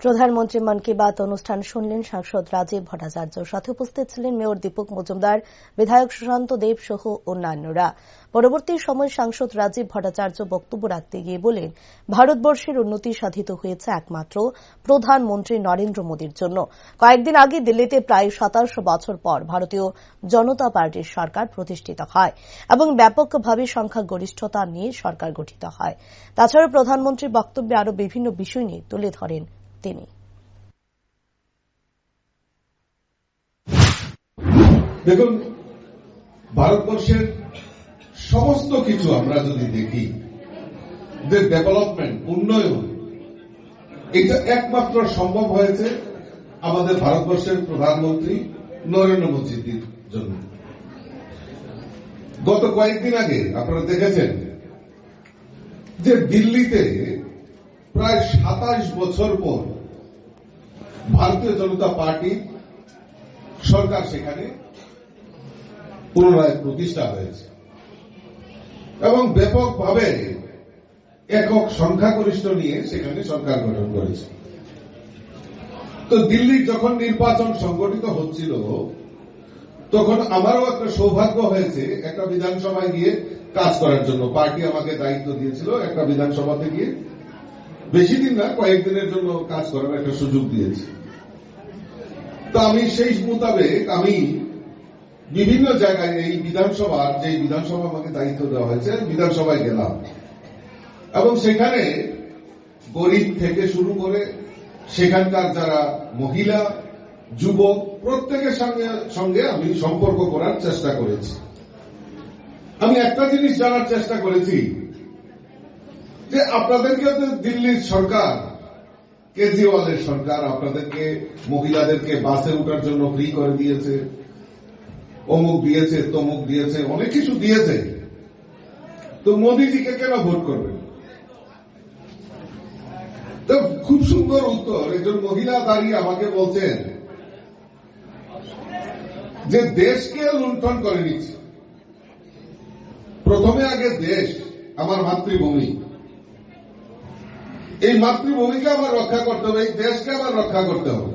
প্রধানমন্ত্রী মন কি বাত অনুষ্ঠান শুনলেন সাংসদ রাজীব ভট্টাচার্য। সাথে উপস্থিত ছিলেন মেয়র দীপক মজুমদার, বিধায়ক সুশান্ত দেব সহ অন্যান্যরা। পরবর্তী সময় সাংসদ রাজীব ভট্টাচার্য বক্তব্য রাখতে গিয়ে বলেন, ভারতবর্ষের উন্নতি সাধিত হয়েছে একমাত্র প্রধানমন্ত্রী নরেন্দ্র মোদীর জন্য। কয়েকদিন আগে দিল্লিতে প্রায় সাতাশ বছর পর ভারতীয় জনতা পার্টির সরকার প্রতিষ্ঠিত হয় এবং ব্যাপকভাবে সংখ্যাগরিষ্ঠতা নিয়ে সরকার গঠিত হয়। তাছাড়া প্রধানমন্ত্রীর বক্তব্যে আরও বিভিন্ন বিষয় নিয়ে তুলে ধরেন তিনি। দেখুন, ভারতবর্ষের সমস্ত কিছু আমরা যদি দেখি ডেভেলপমেন্ট উন্নয়ন, এটা একমাত্র সম্ভব হয়েছে আমাদের ভারতবর্ষের প্রধানমন্ত্রী নরেন্দ্র মোদীর জন্য। গত কয়েকদিন আগে আপনারা দেখেছেন যে দিল্লিতে প্রায় সাতাশ বছর পর ভারতীয় জনতা পার্টি সরকার সেখানে পুনরায় প্রতিষ্ঠা হয়েছে। এবং ব্যাপকভাবে একক সংখ্যাগরিষ্ঠ নিয়ে সেখানে সরকার গঠন করেছে। তো দিল্লির যখন নির্বাচন সংগঠিত হচ্ছিল, তখন আমারও একটা সৌভাগ্য হয়েছে, একটা বিধানসভায় গিয়ে কাজ করার জন্য। পার্টি আমাকে দায়িত্ব দিয়েছিল একটা বিধানসভাতে গিয়ে। বেশি দিন না, কয়েকদিনের জন্য কাজ করার একটা সুযোগ দিয়েছে। তো আমি সেই মোতাবেক আমি বিভিন্ন জায়গায় এই বিধানসভার যে বিধানসভা আমাকে দায়িত্ব দেওয়া হয়েছে, বিধানসভায় গেলাম। এবং সেখানে গরিব থেকে শুরু করে সেখানকার যারা মহিলা, যুবক, প্রত্যেকের সঙ্গে সঙ্গে আমি সম্পর্ক করার চেষ্টা করেছি। আমি একটা জিনিস জানার চেষ্টা করেছি যে আপনাদেরকে দিল্লির সরকার, কেজরিওয়ালের সরকার, আপনাদেরকে মহিলাদেরকে বাসে ওঠার জন্য ফ্রি করে দিয়েছে, অমুক দিয়েছে, তমুক দিয়েছে, অনেক কিছু দিয়েছে। তো মোদীজিকে কেন ভোট করবেন? তো খুব সুন্দর উত্তর, একজন মহিলা দাঁড়িয়ে আমাকে বলছেন যে দেশকে লুণ্ঠন করে নিচ্ছে। প্রথমে আগে দেশ, আমার মাতৃভূমি। এই মাতৃভূমিকে আমার রক্ষা করতে হবে এই দেশকে আমার রক্ষা করতে হবে।